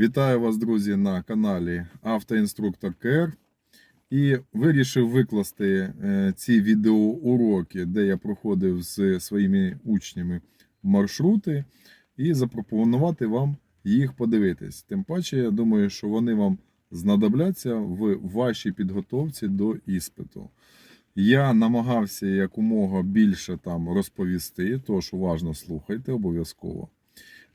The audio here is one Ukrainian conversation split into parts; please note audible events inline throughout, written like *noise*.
Вітаю вас, друзі, на каналі Автоінструктор КР. І вирішив викласти е, ці відеоуроки, де я проходив з своїми учнями маршрути, і запропонувати вам їх подивитись. Тим паче, я думаю, що вони вам знадобляться в вашій підготовці до іспиту. Я намагався якомога більше там розповісти, тож уважно слухайте обов'язково.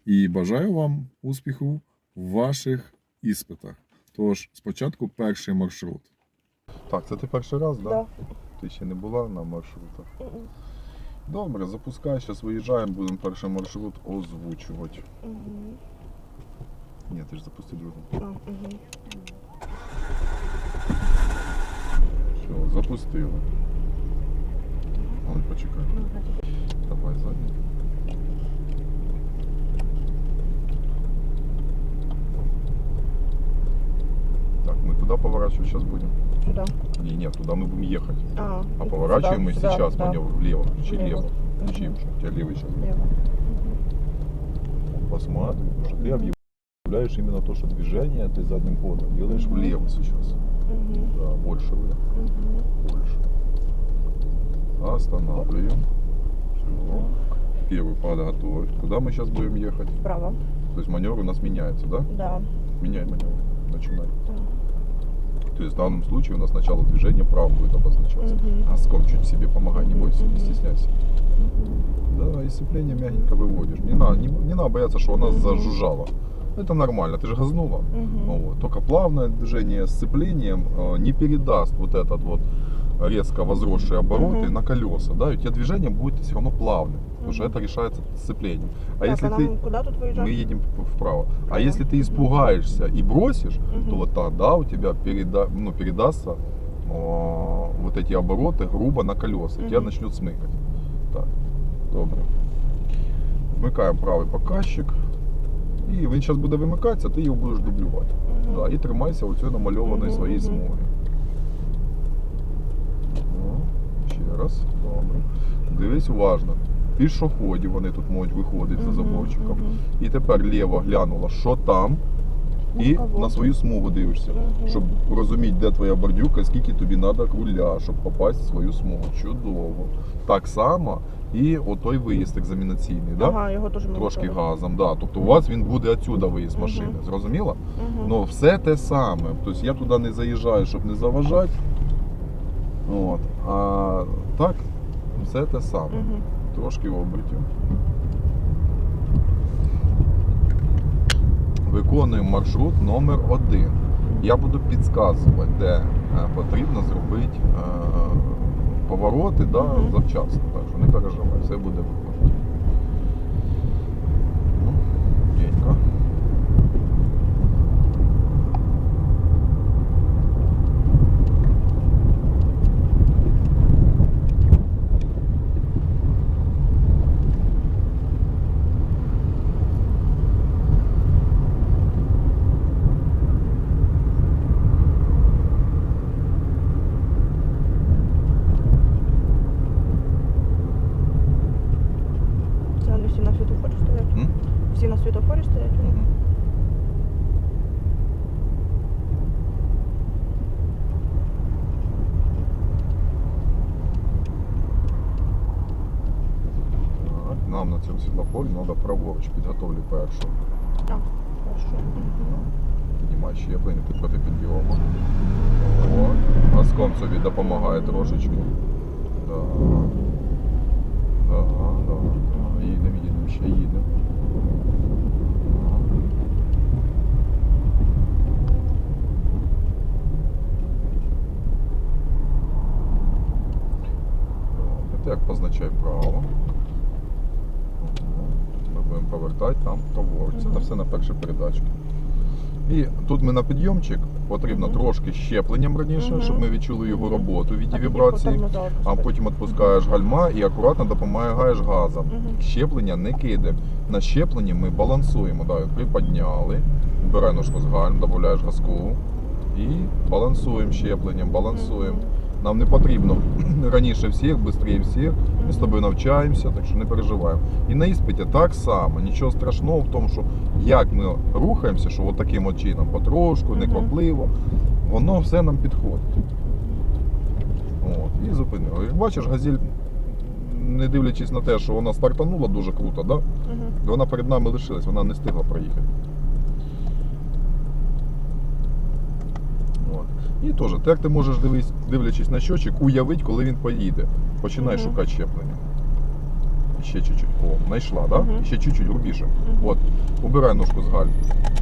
І бажаю вам успіху в ваших іспитах. Тож, спочатку перший маршрут. Так, це ти перший раз, так? Да. Ти ще не була на маршрутах. Мгм. Добре, запускай, зараз виїжджаємо, будемо перший маршрут озвучувати. Мгм. Ні, ти ж запусти другий. А, мгм. Все, запустили. Ой, почекай. Ну. Туда поворачивать сейчас будем? Сюда. Не, нет, туда мы будем ехать. А, А поворачиваем мы сюда, сейчас, да, маневр влево. Включи Влево. лево. Включи, что у тебя левый сейчас. Лево. Посмотри, что ты объявляешь именно то, что движение ты задним ходом делаешь влево сейчас. Мгм. Да, больше влево. Мгм. Больше. Останавливаем. Всё. Первый подготовить. Куда мы сейчас будем ехать? Вправо. То есть маневр у нас меняется, да? Да. Меняй маневр. Начинай. Да. То есть в данном случае у нас начало движения право будет обозначаться. Мгм. Носком чуть себе помогай, не бойся, не стесняйся. Мгм. Да, и сцепление мягенько выводишь. Не надо, не, не надо бояться, что она Мгм. зажужжала. Это нормально, ты же газнула. Мгм. Вот. Только плавное движение с сцеплением э, не передаст вот этот вот резко возросшие обороты Мгм. на колеса. Да, и у тебя движение будет все равно плавным, потому что Мгм. это решается сцеплением. А Так, если а ты... нам куда тут выезжать? Мы едем п- вправо. А Вправо. если ты испугаешься и бросишь, Мгм. то вот тогда у тебя переда... ну, передастся о, вот эти обороты грубо на колеса. И тебя Мгм. начнет смыкать. Так, добре. Вмикаємо правий показчик. І він зараз буде вимикатися, ти його будеш дублювати. Мгм. Да, і тримайся оцієї намальованої Мгм, своєї мгм. смуги. Ще раз. Добре. Дивись уважно. Пішоходів вони тут можуть виходити за заборчиком. І тепер ліво глянула, що там, і на свою смугу дивишся, щоб розуміти, де твоя бордюка, скільки тобі треба круля, щоб попасть в свою смугу. Чудово. Так само і отой виїзд екзамінаційний. Да? Ага, його теж Трошки газом, да. Тобто у вас він буде отсюда виїзд машини. Зрозуміло? Мгм. Ну, все те саме. Тобто я туди не заїжджаю, щоб не заважати. От. А так, все те саме. Угу. Трошки обертів. Виконуємо маршрут номер один. Я буду підказувати, де е, потрібно зробити е, повороти да, завчасно. Так що не переживай, все буде виходити. Ну, Денька. Це вони всі на світофорі стоять. М? Всі на світофорі стоять. Так, Нам на цьому світлофорі треба праворуч. Підготовлю першу. Так, хорошо. Піднімай щеплення, ти проти підйому. О, Носком собі допомагає трошечки. Да. Да, да, да. Їдемо, їдемо, ще їдемо. Як позначай право. Ми будемо повертати там праворуч. Це все на першій передачці. І тут ми на підйомчик потрібно трошки щепленням раніше, щоб ми відчули його роботу в віді А вібрації. А потім відпускаєш гальма і акуратно допомагаєш газом. Щеплення не киде. На щепленні ми балансуємо. Да, приподняли, бере ножку з гальм, додаєш газку і балансуємо щепленням, балансуємо. Нам не потрібно *clears throat* раніше всіх, швидше всіх. Ми з тобою навчаємося, так що не переживаємо. І на іспиті так само. Нічого страшного в тому, що як ми рухаємося, що от таким от чином, потрошку, не Мгм. квапливо, воно все нам підходить. От, і зупинили. Як бачиш, газель, не дивлячись на те, що вона стартанула дуже круто, да? Вона перед нами лишилась, вона не встигла проїхати. От. І теж, так ти можеш дивись, дивлячись на щочик, уявити, коли він поїде. Починай Мгм. шукати щеплення. Ще чуть-чуть. О, знайшла, да? Мгм. Ще чуть-чуть грубіше. Мгм. От, убирай ножку з галь.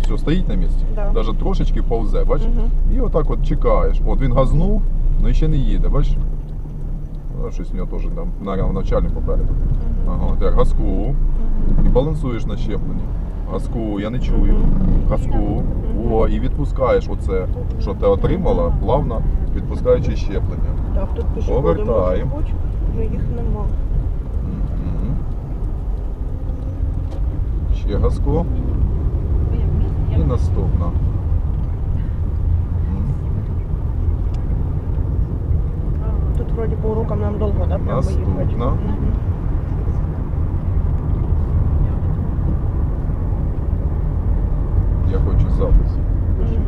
Все, стоїть на місці. Да. Навіть трошечки повзе, бачиш? Мгм. І отак от чекаєш. От він газнув, але ще не їде, бачиш? А, Щось в нього теж там на навчальний попереду. Ага, так, газку. Мгм. І балансуєш на щепленні. Газку, я не чую. Газку. О, і відпускаєш оце, що ти отримала, плавно відпускаючи щеплення. Так, тут пішоходи Повертаємо. можуть бути, але їх нема. Мгм. Ще газку. І наступна. Мгм. Тут вроді по урокам нам довго, да, прямо їхати. Наступна. Мгм. Я хочу запис. Мгм.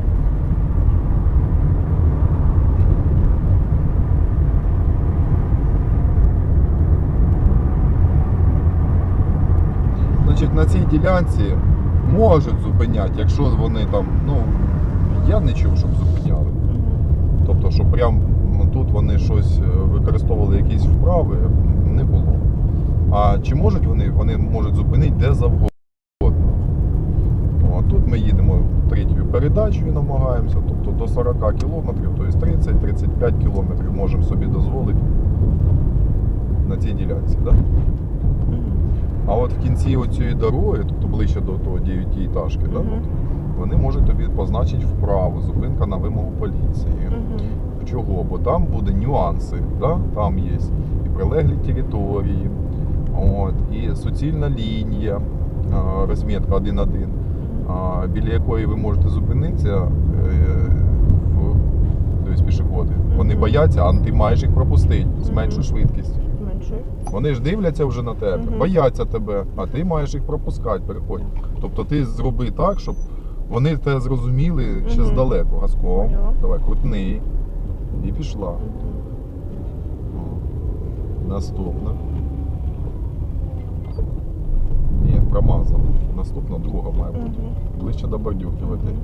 Значить, на цій ділянці можуть зупиняти, якщо вони там, ну, я не чув, щоб зупиняли. Тобто, що прям тут вони щось е, використовували якісь вправи, не було. А чи можуть вони? Вони можуть зупинити де завгодно. О, тут ми їдемо третьою передачею, намагаємося, тобто до 40 кілометрів, тобто 30-35 кілометрів можемо собі дозволити на цій ділянці. Да? А от в кінці цієї дороги, тобто ближче до того 9 етажки, да, от, вони можуть тобі позначити вправо, зупинка на вимогу поліції. Чого? Бо там буде нюанси, да? там є і прилеглі території, от, і суцільна лінія, розмітка 1-1, а, біля якої ви можете зупинитися е, в пішоходи. Вони бояться, а ти маєш їх пропустити, зменшуй Мгм. швидкість. Зменшуй. Вони ж дивляться вже на тебе, бояться тебе, а ти маєш їх пропускати, переходь. Тобто ти зроби так, щоб вони тебе зрозуміли ще здалеку. Газком, давай, крутни. І пішла. Наступна. Ні. Наступна друга має бути. Ближче до бордюрки лети.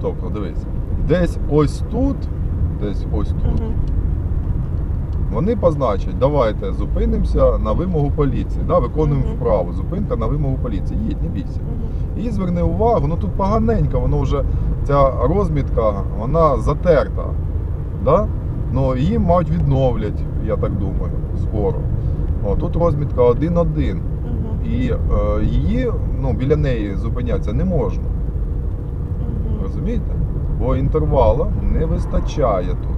Тобто, дивись, десь ось тут, десь ось тут. Вони позначать, давайте зупинимося на вимогу поліції. Да, виконуємо Мгм. вправу. Зупинка на вимогу поліції. Їдь, не бійся. Мгм. І зверни увагу, ну тут поганенько, воно вже ця розмітка, вона затерта. Да? Ну її мають відновлять, я так думаю, скоро. О, тут розмітка 1-1. Мгм. І е, її ну, біля неї зупинятися не можна. Мгм. Розумієте? Бо інтервала не вистачає тут.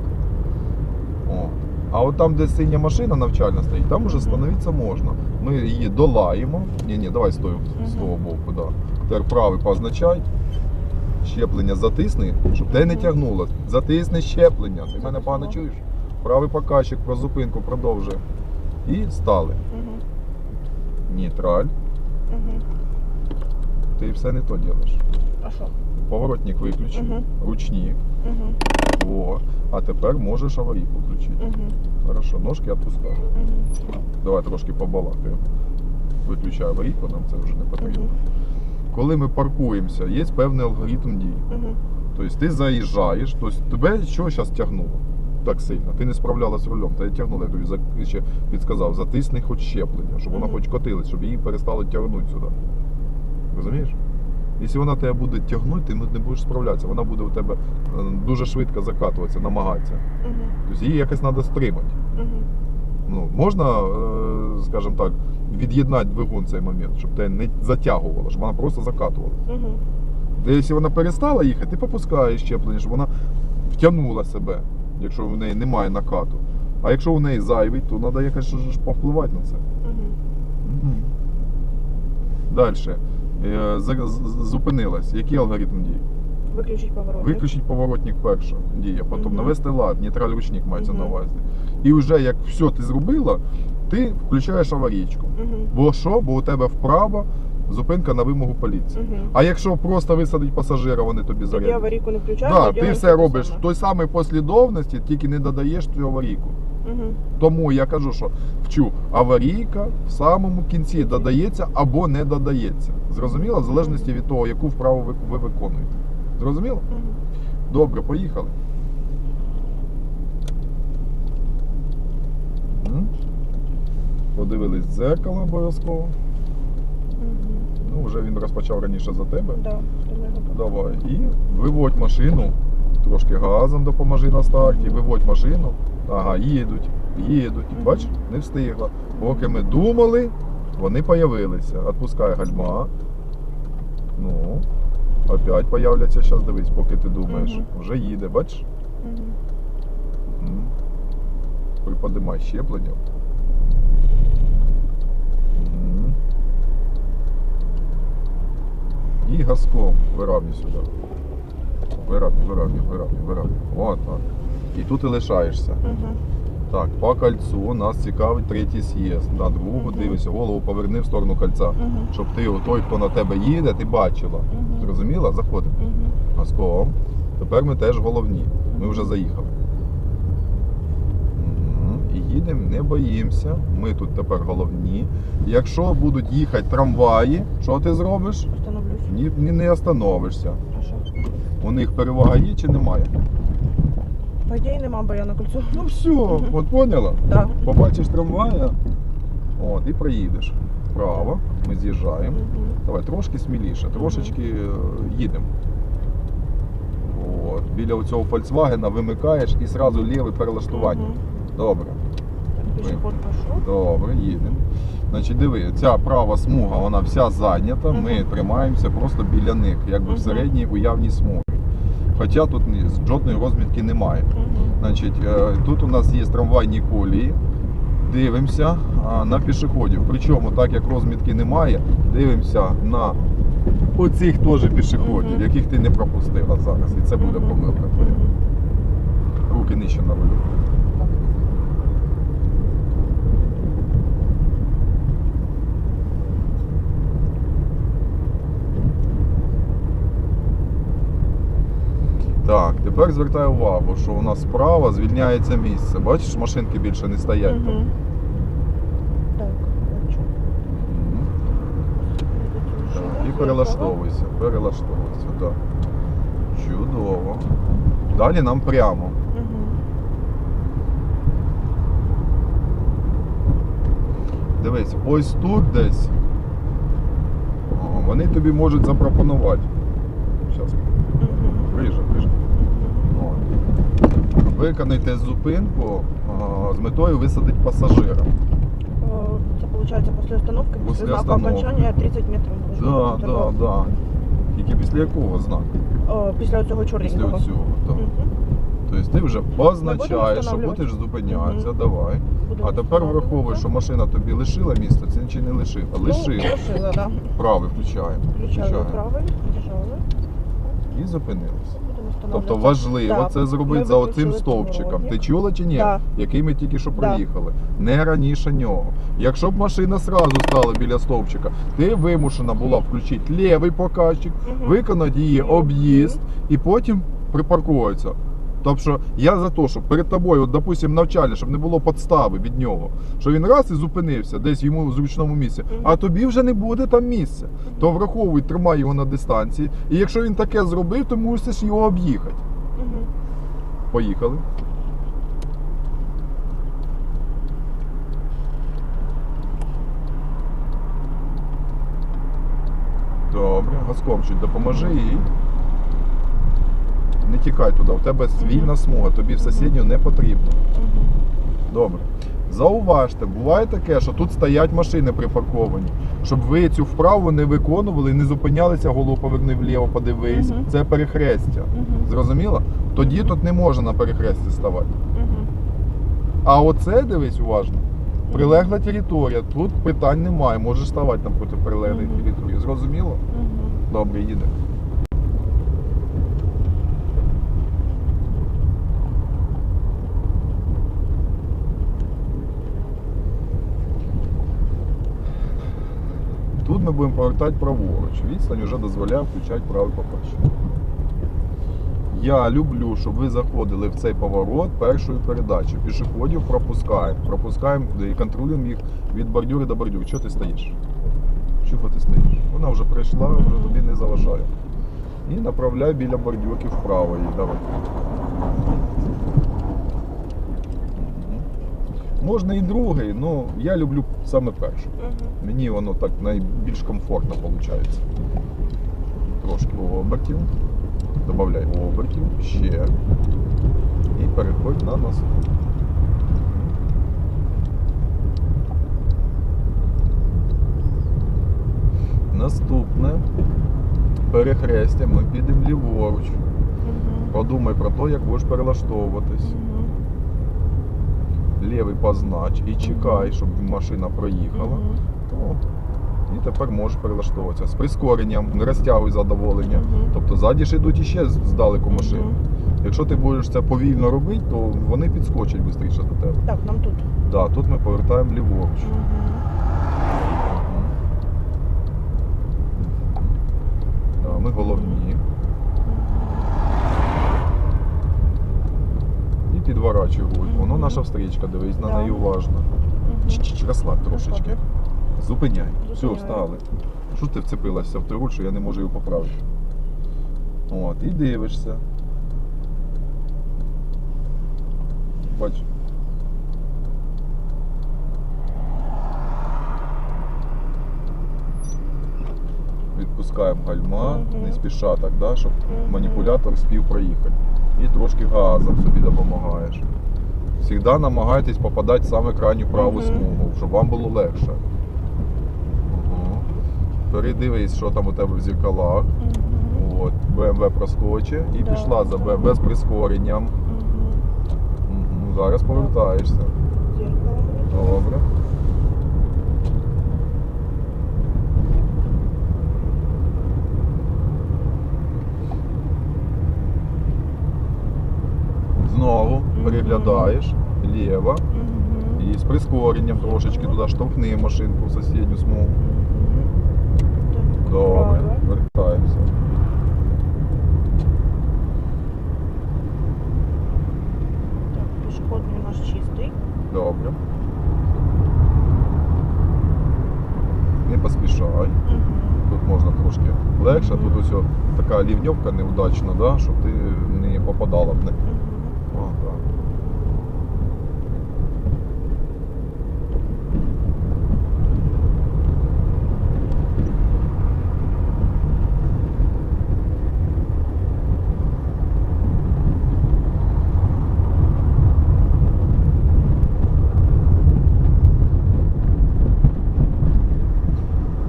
О. А от там, де синя машина навчальна стоїть, там уже становитися можна. Ми її долаємо. Ні, ні, давай з того, з того боку. Да. Тепер правий позначай. Щеплення затисни, щоб те не тягнуло. Затисни щеплення. Ти мене погано чуєш? Правий показчик про зупинку продовжує. І стали. Нейтраль. Ти все не то робиш. А що? Поворотник виключив, ручні. Мгм. О, а тепер можеш аварійку включити. Мгм. Хорошо, ножки відпускаю. Мгм. Давай трошки побалакаємо. Виключаю аварійку, нам це вже не потрібно. Мгм. Коли ми паркуємося, є певний алгоритм дій. Мгм. Тобто ти заїжджаєш, тобто тебе що зараз тягнуло так сильно? Ти не справлялася рулем, тебе тягнуло, я тобі ще підказав, затисни хоч щеплення, щоб вона хоч котилась, щоб її перестало тягнути сюди. Розумієш? Якщо вона тебе буде тягнути, ти не будеш справлятися. Вона буде у тебе е, дуже швидко закатуватися, намагатися. Мгм. Тобто її якось треба стримати. Мгм. Ну, можна, е, скажімо так, від'єднати двигун цей момент, щоб тебе не затягувало, щоб вона просто закатувала. Де якщо вона перестала їхати, ти попускаєш щеплення, щоб вона втягнула себе, якщо в неї немає накату. А якщо у неї зайвий, то треба якось повпливати на це. Мгм. Мгм. Далі. Зупинилась. Який алгоритм дій? Виключить поворот. Виключить поворотник перша дія, потім Мгм. навести лад, нейтраль ручник мається на увазі. І вже як все ти зробила, ти включаєш аварійку. Угу. Бо що? Бо у тебе вправо зупинка на вимогу поліції. Угу. А якщо просто висадить пасажира, вони тобі Тоді аварійку не включаєш. Так, тоді ти все робиш в той самій послідовності, тільки не додаєш цю аварійку. Тому я кажу, що вчу аварійка в самому кінці додається або не додається. Зрозуміло? В залежності від того, яку вправу ви, ви виконуєте. Зрозуміло? Добре, поїхали. Подивились дзеркало обов'язково. Ну, вже він розпочав раніше за тебе. Да. Давай. І виводь машину. Трошки газом допоможи на старті. Виводь машину. Ага, їдуть, їдуть. Бач, не встигла. Поки ми думали, вони появилися. Отпускай гальма. Ну, опять появляться. Зараз дивись, поки ти думаєш. Мгм. Вже їде, бачиш? Мгм. М. Приподимай щеплення. І газком виравнюй сюди. Виравнюй, виравнюй, виравнюй, виравнюй. От так. І тут і лишаєшся. Мгм. Так, по кольцу нас цікавить третій з'їзд. На другу дивися, голову поверни в сторону кольця. Щоб ти той, хто на тебе їде, ти бачила. Зрозуміла? Заходимо. Газком. Тепер ми теж головні. Ми вже заїхали. І їдемо, не боїмося. Ми тут тепер головні. Якщо будуть їхати трамваї, що ти зробиш? Ні, ні не остановишся. У них перевага є чи немає? По ідеї нема, бо я на кольцо. Ну все, от поняла? Да. Побачиш трамвая, от, і проїдеш. Вправо, ми з'їжджаємо. Давай трошки сміліше, трошечки е, їдемо. От. Біля цього Volkswagen вимикаєш і одразу ліве перелаштування. Мгм. Добре, Пішоход пішов. добре, їдемо. Значить, диви, ця права смуга, вона вся зайнята. Ми тримаємося просто біля них, якби в Мгм. середній уявній смузі. Хоча тут жодної розмітки немає. Значить, е, тут у нас є трамвайні колії. Дивимося на пішоходів. Причому, так як розмітки немає, дивимося на оцих теж пішоходів, яких ти не пропустила зараз. І це буде помилка твоя. Руки нижче на рулю. Так, тепер звертаю увагу, що у нас справа звільняється місце. Бачиш, машинки більше не стоять. там. Мгм. Так, бачу. Так, І перелаштовуйся, перелаштовуйся, так. Чудово. Далі нам прямо. Мгм. Дивись, ось тут десь. О, вони тобі можуть запропонувати. Зараз, Мгм. ближе, ближе. Виконайте зупинку а, з метою висадити пасажира. Це виходить після остановки, Після після знаку остановки. окончання 30 метрів. Так, бути. так, так. Тільки після якого знаку? Після цього Після чорненького. цього. Так. Мгм. Тобто ти вже позначаєш, що встановлювати? будеш зупинятися, Мгм. давай. Будемо А тепер встановлювати. враховуй, що машина тобі лишила місце, це чи не лишила. Ну, Лишила. лишила, да. Правий включаємо. Включаю правий. І зупинилися. Тобто важливо да. це зробити ми за оцим стовпчиком. Ти чула чи ні? Да. Який ми тільки що Да. Не раніше нього. Якщо б машина сразу стала біля стовпчика, ти вимушена була включити лівий показчик, угу. виконати її об'їзд і потім припаркуватися. Тобто я за те, щоб перед тобою, от, допустим, навчальне, щоб не було подстави від нього, що він раз і зупинився десь йому в зручному місці, а тобі вже не буде там місця. То враховуй, тримай його на дистанції. І якщо він таке зробив, то мусиш його об'їхати. Поїхали. Добре, газком чуть допоможи їй. Не тікай туди, у тебе вільна смуга, тобі в сусідню не потрібно. Добре. Зауважте, буває таке, що тут стоять машини припарковані. Щоб ви цю вправу не виконували, не зупинялися, голову поверни вліво, подивись. Мгм. Це перехрестя. Мгм. Зрозуміло? Тоді тут не можна на перехресті ставати. Мгм. А оце дивись уважно. Прилегла територія, тут питань немає, можеш ставати напроти прилеглої Мгм. території. Зрозуміло? Мгм. Добре, їде. Тут ми будемо повертати праворуч. Відстань вже дозволяє включати правий попередження. Я люблю, щоб ви заходили в цей поворот першою передачею. Пішоходів пропускаємо. Пропускаємо і контролюємо їх від бордюри до бордюри. Чого ти стоїш? Чого ти стоїш? Вона вже прийшла, вже тобі не заважає. І направляй біля бордюрки вправо її. Давай. Можна і другий, але я люблю саме перший. Мгм. Мені воно так найбільш комфортно виходить. Трошки обертів. Добавляй обертів, ще. І переходь на нас. Наступне перехрестя ми підемо ліворуч. Подумай про те, як будеш перелаштовуватись. Лівий познач і чекай, щоб машина проїхала. Мгм. О, І тепер можеш перелаштовуватися. З прискоренням, не розтягуй задоволення. Мгм. Тобто ззаді ж йдуть іще здалеку машини. Мгм. Якщо ти будеш це повільно робити, то вони підскочать швидше до тебе. Так, нам тут. Да, тут ми повертаємо ліворуч. Мгм. Да, ми головні. Підворачуй. Воно наша встрічка, дивись на неї уважно. Розслаб трошечки. Зупиняй. Все, встали. Що ти вцепилася в той руль, що я не можу його поправити? От, і дивишся. Бач. Відпускаємо гальма, не спіша так, да, щоб маніпулятор спів проїхати. І трошки газом собі допомагаєш. Завжди намагайтесь попадати саме крайню праву смугу, щоб вам було легше. Угу. Передивись, що там у тебе в зеркалах. От, БМВ проскоче і Да, пішла за. БМВ з прискоренням. Зараз повертаєшся. Добре. Знову Переглядаєш ліво Мгм. і з прискоренням трошечки туди штовхни машинку в сусідню смугу. Добре, вертаємося. Так, пішохідний у нас чистий. Добре. Не поспішай. Мгм. Тут можна трошки легше, тут ось така лівньовка неудачна, да, щоб ти не попадала в неї. О, так.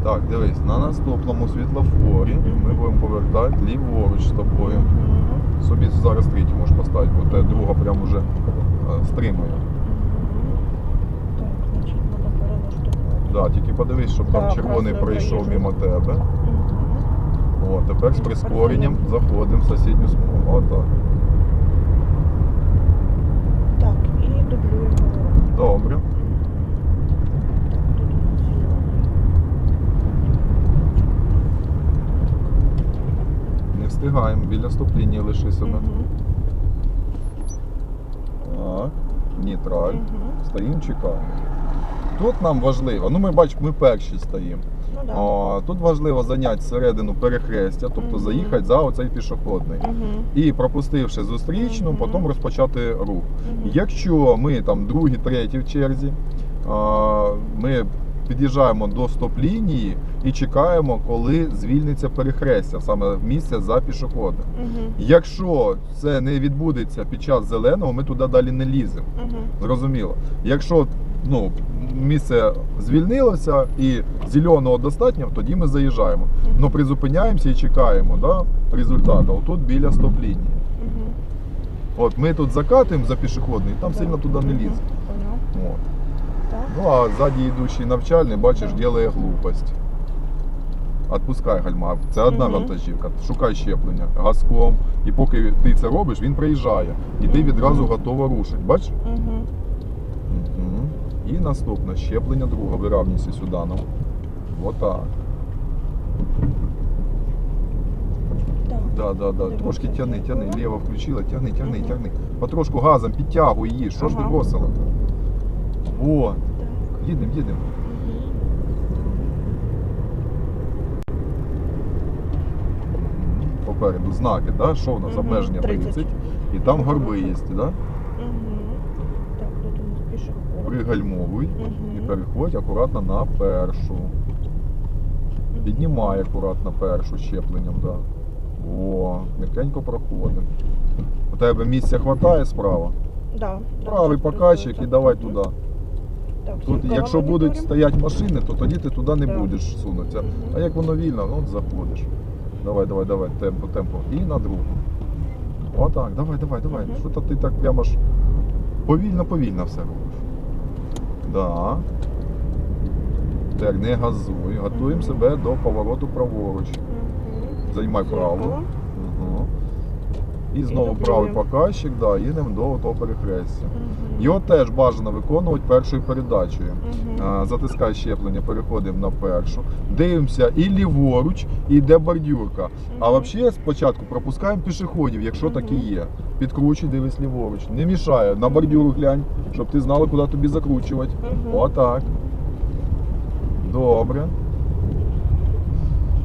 Так, дивись, на наступному світлофорі ми будемо повертати ліворуч з тобою. Собі зараз третій можеш поставити, бо те друга прямо вже е, стримує. Так. Да, тільки подивись, щоб там Так, червоний пройшов проїжджу. мимо тебе. О, тепер з прискоренням заходимо в сусідню смугу. Отак. Так, і дублюємо. Добре. Тут у нас зелений. Не встигаємо, біля стоп-лінії лиши себе. Так. Нейтраль. Стоїмо, чекаємо. Тут нам важливо, ну ми бачимо, ми перші стоїмо. Ну да. О, тут важливо зайняти середину перехрестя, тобто Мгм. заїхати за оцей пішохідний. Мгм. І пропустивши зустрічну, Мгм. потім розпочати рух. Мгм. Якщо ми там другі, треті в черзі, а, ми під'їжджаємо до стоп-лінії і чекаємо, коли звільниться перехрестя, саме місце за пішоходом. Мгм. Якщо це не відбудеться під час зеленого, ми туди далі не ліземо. Мгм. Зрозуміло. Якщо ну, місце звільнилося і зеленого достатньо, тоді ми заїжджаємо. Ну призупиняємося і чекаємо да, результату. Отут біля стоп-лінії. Мгм. От ми тут закатуємо за пішохідний, там Да. сильно туди не ліземо. Понял. От. Ну а ззаді йдущий навчальний, бачиш, ділає глупость. Отпускай гальма. Це одна Мгм. вантажівка. Шукай щеплення газком. І поки ти це робиш, він приїжджає. І ти відразу готова рушити. Бачиш? Угу. Угу. І наступне щеплення друге. Виравнюйся сюди нам. Отак. Так. Да, да, да. Трошки тяни, тяни. Ліво включила, тяни, тяни, Мгм. тяни. Потрошку газом підтягуй її. Що ж ти Ага. бросила? О. їдемо, їдемо. Попереду знаки, да? що в нас Мгм, обмеження 30. 30. І там горби є, да? Мгм. Так, тут у нас пішоход. Пригальмовуй і Мгм. переходь акуратно на першу. Піднімай акуратно першу щепленням, да. О, м'якенько проходимо. У тебе місця хватає справа? Да, да, Правий так, покачик і так. давай туди. Так, Тут, якщо будуть стояти машини, то тоді ти туди не Да. будеш сунутися. А як воно вільно, ну от заходиш. Давай, давай, давай, темпо, темпо. І на другу. Отак, давай, давай, давай. Мгм. Що то ти так прямо ж повільно, повільно все робиш. Да. Так, не газуй. Готуємо себе до повороту праворуч. Займай Зеркало. Угу. І знову правий показчик, да, їдемо до того перехрестя. Мгм. Його теж бажано виконувати першою передачею. А, Затискай щеплення, переходимо на першу. Дивимося і ліворуч, і йде бордюрка. А взагалі спочатку пропускаємо пішоходів, якщо Мгм. такі є. Підкручуй, дивись ліворуч. Не мішає. На бордюру глянь, щоб ти знала, куди тобі закручувати. Мгм. Отак. Добре.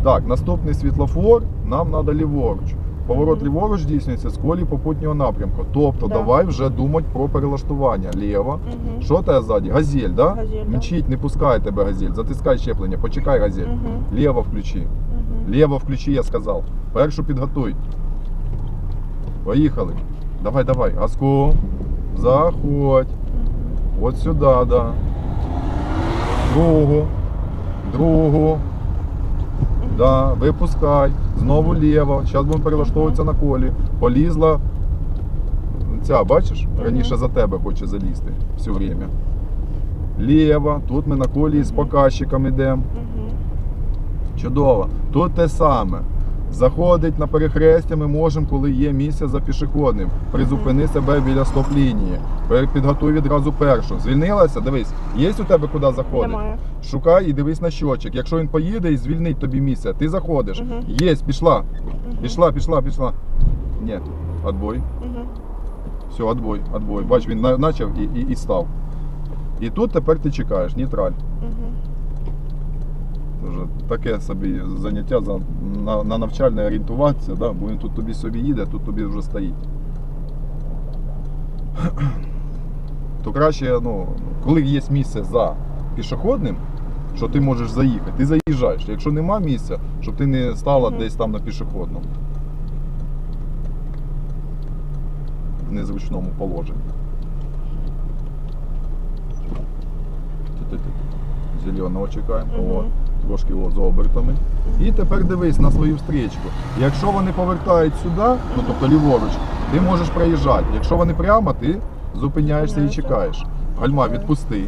Так, наступний світлофор нам треба ліворуч. Поворот ліворуч здійснюється з колії попутнього напрямку. Тобто Да. давай вже думати про перелаштування. Ліво. Мгм. Що тебе ззаді? Газель, да? Газель, да. Мчить, не пускає тебе газель. Затискай щеплення, почекай газель. Мгм. Ліво включи. Мгм. Ліво включи, я сказав. Першу підготуй. Поїхали. Давай, давай. Газку. Заходь. От сюди, да. Другу. Другу. Да, випускай. Знову ліво. Зараз будемо перелаштовуватися на колі. Полізла. Ця, бачиш? Раніше за тебе хоче залізти все время. Ліво. Тут ми на колі з показчиком йдемо. Чудово. Тут те саме. Заходить на перехрестя ми можемо, коли є місце за пішохідним. Призупини себе біля стоп-лінії. Підготуй відразу першу. Звільнилася? Дивись, є у тебе куди заходити? Немає. Шукай і дивись на щочик. Якщо він поїде і звільнить тобі місце, ти заходиш. Мгм. Є, пішла. Мгм. Пішла, пішла, пішла. Ні, отбой. Мгм. Все, отбой, отбой. Бач, він почав і, і, і став. І тут тепер ти чекаєш, нейтраль. Мгм. Вже таке собі заняття за, на, на навчальне орієнтуватися, да? бо він тут тобі собі їде, тут тобі вже стоїть. *clears throat* То краще, ну, коли є місце за пішохідним, що ти можеш заїхати, ти заїжджаєш. Якщо нема місця, щоб ти не стала Мгм. десь там на пішохідному. В незручному положенні. Зеленого чекаємо. Мгм. О, трошки о, за обертами. І тепер дивись на свою встрічку. Якщо вони повертають сюди, ну тобто ліворуч, ти можеш проїжджати. Якщо вони прямо, ти зупиняєшся і чекаєш. Гальма відпусти,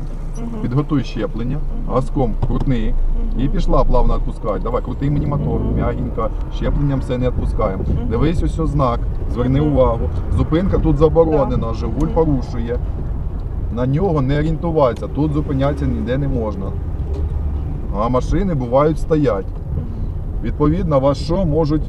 підготуй щеплення, газком крутни і пішла плавно відпускати. Давай, крути мені мотор, Мгм. щепленням все не відпускаємо. Дивись ось ось знак, зверни увагу. Зупинка тут заборонена. Жигуль порушує. На нього не орієнтуватися, тут зупинятися ніде не можна. А машини бувають стоять. Відповідно, вас що можуть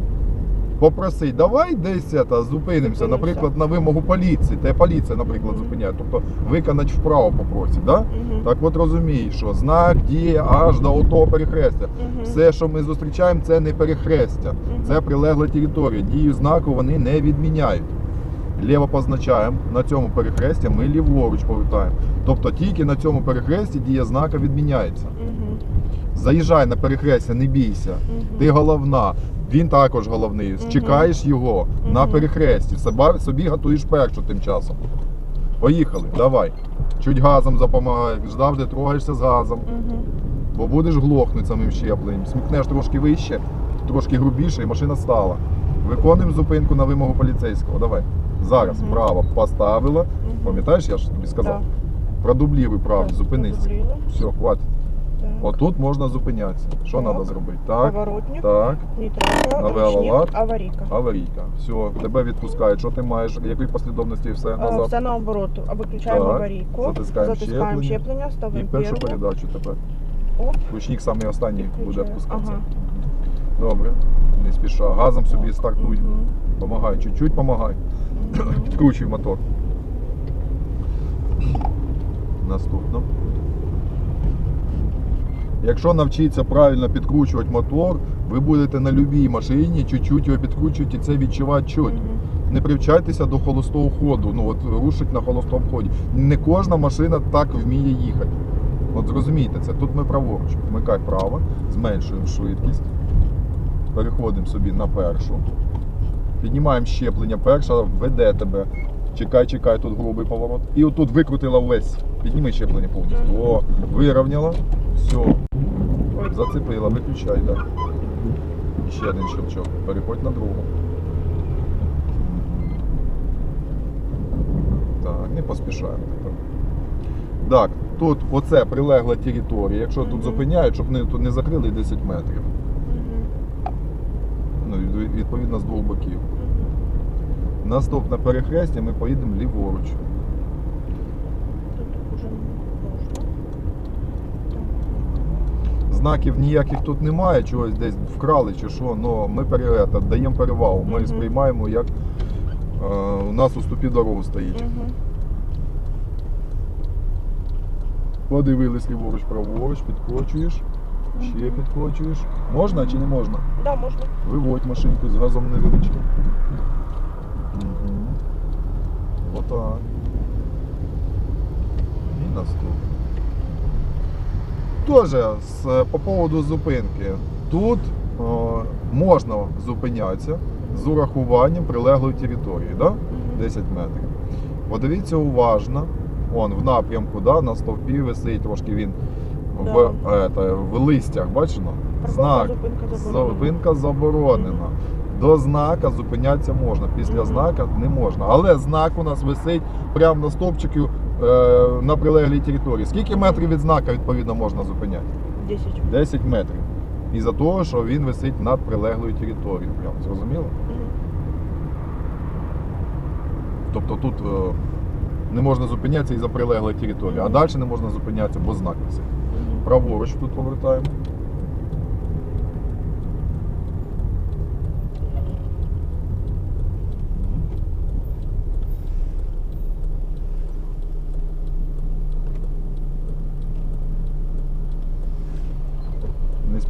попросити, давай десь та, зупинимося, наприклад, на вимогу поліції. Те поліція, наприклад, зупиняє. Тобто виконати вправо попросить. Да? Так от розумій, що знак діє аж до отого перехрестя. Все, що ми зустрічаємо, це не перехрестя, це прилегла територія. Дію знаку вони не відміняють. Ліво позначаємо, на цьому перехресті ми ліворуч повертаємо. Тобто тільки на цьому перехресті дія знака відміняється. Заїжджай на перехрестя, не бійся. Мгм. Ти головна, він також головний. Мгм. Чекаєш його на перехресті. Себе- Собі готуєш першу тим часом. Поїхали, давай. Чуть газом допомагай. Ждав, де трогаєшся з газом. Мгм. Бо будеш глохнути самим щепленням. Смикнеш трошки вище, трошки грубіше, і машина стала. Виконуємо зупинку на вимогу поліцейського. Давай. Зараз Мгм. право поставила. Мгм. Пам'ятаєш, я ж тобі сказав? Так. Продубліруй правильно, зупинись. Все, хватить. Отут можна зупинятися. Що треба зробити? Так, Поворотник, так, Навела лад. аварійка. аварійка. Все, тебе відпускають. Що ти маєш? Якої послідовності все назад? Все наоборот. А Виключаємо Так, аварійку, затискаємо затискаємо щеплення. щеплення, І ставимо першу передачу тепер. О. Ручник самий останній буде відпускатися. Ага. Добре, не спіша. Газом собі стартуй. Мгм. Помагай, чуть-чуть помагай. Мгм. Підкручуй мотор. Наступно. Якщо навчитися правильно підкручувати мотор, ви будете на любій машині чуть-чуть його підкручувати і це відчувати чуть. Не привчайтеся до холостого ходу. Ну от рушить на холостому ході. Не кожна машина так вміє їхати. От зрозумійте це. Тут ми праворуч. Вмикай право, зменшуємо швидкість. Переходимо собі на першу. Піднімаємо щеплення, перша веде тебе. Чекай, чекай, тут грубий поворот. І отут викрутила весь. Підніми щеплення повністю. О, вирівняла. Все. Зацепила, виключай, так. І ще один щелчок. Переходь на другу. Так, не поспішаємо тепер. Так, тут оце прилегла територія. Якщо тут зупиняють, щоб не, тут не закрили 10 метрів. Ну, відповідно з двох боків. Наступне перехрестя ми поїдемо ліворуч. Тут уже можна. Знаків ніяких тут немає, чогось десь вкрали чи що, але ми пере, даємо перевагу. Ми Мгм. сприймаємо, як е, у нас у ступі дорогу стоїть. Мгм. Подивились ліворуч, праворуч, підкочуєш, ще підкочуєш. Можна чи не можна? Да, можна. Виводь машинку з газом невеличким. Угу. Отак. І наступне. Тоже з, по поводу зупинки. Тут о, можна зупинятися з урахуваннем прилеглої території, да? 10 метрів. Подивіться уважно. Он в напрямку, да, на стовпі висить трошки він в, Да. ета, в листях, бачено? Знак. зупинка заборонена. До знака зупинятися можна, після знака не можна. Але знак у нас висить прямо на стовпчику е, на прилеглій території. Скільки метрів від знака відповідно можна зупиняти? 10. 10 метрів. І за того, що він висить над прилеглою територією. Прямо зрозуміло? Мгм. Тобто тут е, не можна зупинятися і за прилеглою територією, а далі не можна зупинятися, бо знак висить. Праворуч тут повертаємо.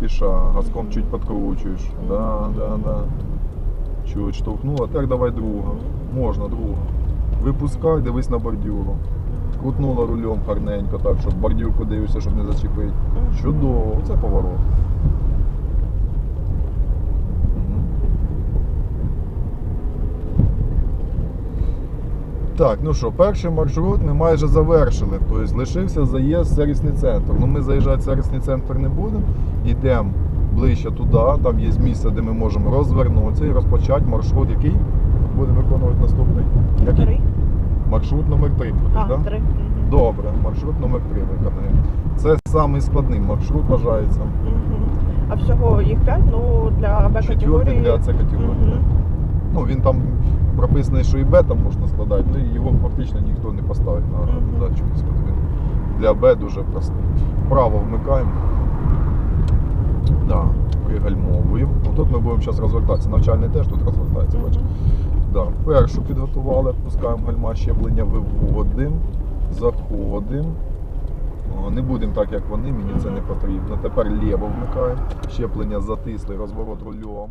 Не спіша, газком чуть подкручуєш. Да, да, да. Чуть штовхнула, так давай друга. Можна друга. Випускай, дивись на бордюру. Крутнула рулем гарненько, так, щоб бордюрку дивишся, щоб не зачепити. Чудово, це поворот. Мгм. Так, ну що, перший маршрут ми майже завершили. Тобто лишився заїзд в сервісний центр. Ну ми заїжджати в сервісний центр не будемо. Йдемо ближче туди, там є місце, де ми можемо розвернутися і розпочати маршрут, який будемо виконувати наступний. Який? Три. Маршрут номер 3 буде, А, да? три. Добре, маршрут номер 3 виконаємо. Це самий складний маршрут вважається. Мгм. А всього їх 5, ну для Б Четвертий категорії. для С категорії. Мгм. Ну він там прописаний, що і Б там можна складати, ну його фактично ніхто не поставить на. Він для Б дуже простий. Вправо вмикаємо. Да, пригальмовуємо. Ну, тут ми будемо зараз розвертатися. Навчальний теж тут розвертається, бачите. Да. Першу підготували, пускаємо гальма, щеплення виводимо, заходимо. Не будемо так, як вони, мені це не потрібно. Тепер ліво вмикаємо, щеплення затисли, розворот рульом.